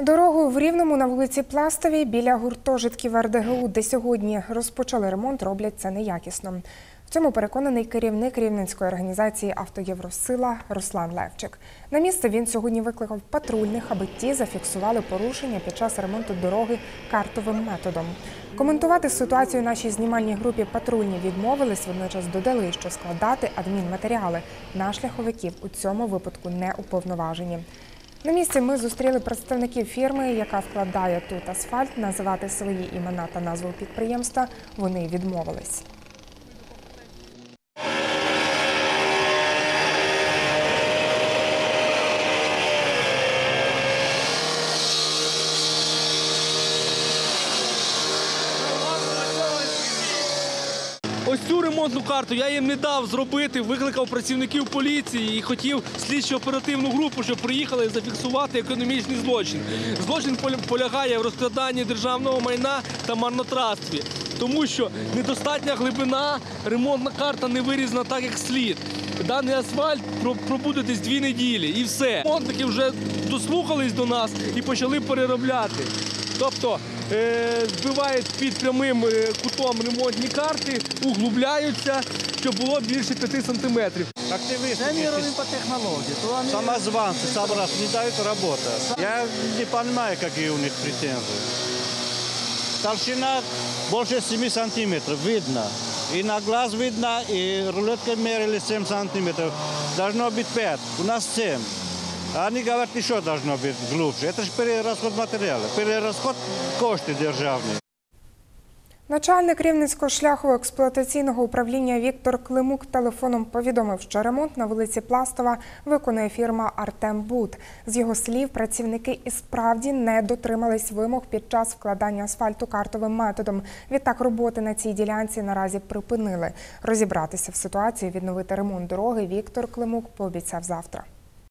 Дорогою в Рівному на вулиці Пластовій біля гуртожитків РДГУ, де сьогодні розпочали ремонт, роблять це неякісно. В цьому переконаний керівник рівненської організації «Автоєвросила» Руслан Левчик. На місце він сьогодні викликав патрульних, аби ті зафіксували порушення під час ремонту дороги картовим методом. Коментувати ситуацію нашій знімальній групі патрульні відмовились, водночас додали, що складати адмінматеріали на шляховиків у цьому випадку не уповноважені. На місці ми зустріли представників фірми, яка вкладає тут асфальт. Називати свої імена та назву підприємства вони відмовились. Ось цю ремонтну карту я їм не дав зробити, викликав працівників поліції і хотів слідчо-оперативну групу, щоб приїхали зафіксувати економічний злочин. Злочин поля- полягає в розкраданні державного майна та марнотратстві, тому що недостатня глибина, ремонтна карта не вирізана так, як слід. Даний асфальт про- пробуде десь дві неділі і все. Ремонтники вже дослухались до нас і почали переробляти. Тобто збивають під прямим е, кутом ремонтні карти, углубляються, щоб було більше 5 сантиметрів. Активисты, Да они эти ровно по технологии. То они... самозванцы, собрались, не дают работать. Я не понимаю, какие у них претензии. Толщина больше 7 сантиметров, видно. И на глаз видно, и рулеткой мерили 7 сантиметров. Должно быть 5, у нас 7. А Они говорят, еще должно быть глубже. Это же перерасход материала, перерасход кошти державные. Начальник Рівненського шляхово-експлуатаційного управління Віктор Климук телефоном повідомив, що ремонт на вулиці Пластова виконує фірма Артем Буд. З його слів, працівники і справді не дотримались вимог під час вкладання асфальту картовим методом. Відтак роботи на цій ділянці наразі припинили. Розібратися в ситуації, відновити ремонт дороги Віктор Климук пообіцяв завтра.